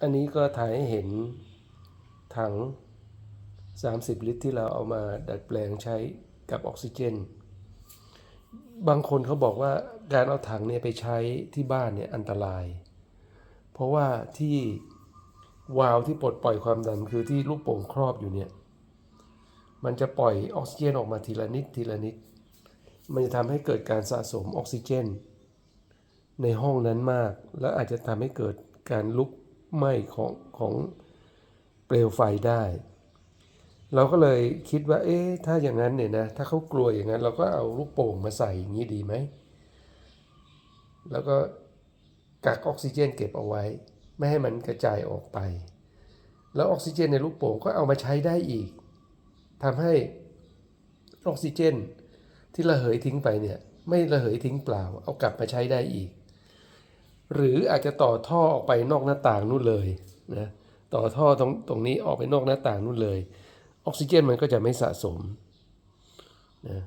อันนี้ก็ถ่ายให้เห็นถัง 30 ลิตรที่เราเอามาดัดแปลงใช้กับออกซิเจน บางคนเขาบอกว่าการเอาถังเนี่ยไปใช้ที่บ้านเนี่ยอันตราย เพราะว่าที่วาล์วที่ปลดปล่อยความดันคือที่ลูกโป่งครอบอยู่เนี่ย มันจะปล่อยออกซิเจนออกมาทีละนิดทีละนิด มันจะทำให้เกิดการสะสมออกซิเจน ในห้องนั้นมาก และอาจจะทำให้เกิดการลุก ไหม้ของของเปลวไฟได้ เราก็เลยคิดว่า เอ๊ะถ้าอย่างนั้นเนี่ยนะถ้าเขากลัวอย่างนั้น เราก็เอาลูกโป่งมาใส่อย่างนี้ดีไหม แล้วก็กักออกซิเจนเก็บเอาไว้ ไม่ให้มันกระจายออกไป แล้วออกซิเจนในลูกโป่งก็เอามาใช้ได้อีกทำให้ออกซิเจนที่ระเหยทิ้งไปเนี่ยไม่ระเหยทิ้งเปล่า เอากลับมาใช้ได้อีก หรืออาจจะต่อท่อออกไปนอกหน้าต่างนู่นเลยนะต่อท่อตรงตรงนี้ออกไปนอกหน้าต่างนู่นเลย ออกซิเจนมันก็จะไม่สะสมนะ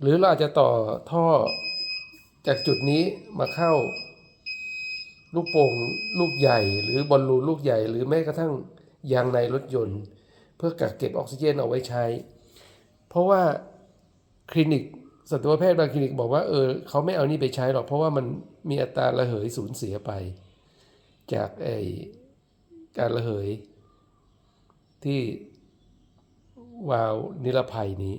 หรือเราอาจจะต่อท่อจากจุดนี้มาเข้าลูกโป่งลูกใหญ่ หรือบอลลูนลูกใหญ่ หรือแม้กระทั่งยางในรถยนต์ เพื่อกักเก็บออกซิเจนเอาไว้ใช้ เพราะว่าคลินิก สัตวแพทย์บางคลินิกบอกว่าเออเขาไม่เอานี่ไปใช้หรอก เพราะว่ามันมีอัตราระเหยสูญเสียไป จากไอการระเหย ที่วาวนิรภัยนี้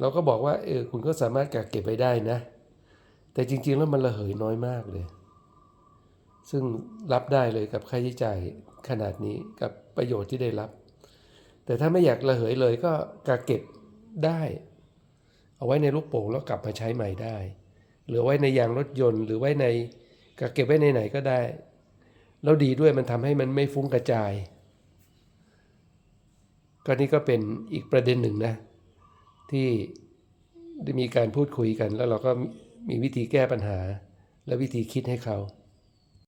เราก็บอกว่าเออคุณก็สามารถกักเก็บไว้ได้นะ แต่จริง ๆ แล้วมันระเหยน้อยมากเลย ซึ่งรับได้เลยกับค่าใช้จ่ายขนาดนี้กับประโยชน์ที่ได้รับ แต่ถ้าไม่อยากระเหยเลยก็กักเก็บได้ เอาไว้ในลูกโป่งแล้วกลับมาใช้ใหม่ได้ หรือไว้ในยางรถยนต์ หรือไว้ในกเก็บไว้ในไหนก็ได้ แล้วดีด้วยมันทำให้มันไม่ฟุ้งกระจาย ก็นี่ก็เป็นอีกประเด็นหนึ่งนะ ที่ได้มีการพูดคุยกัน แล้วเราก็มีวิธีแก้ปัญหา และวิธีคิดให้เขา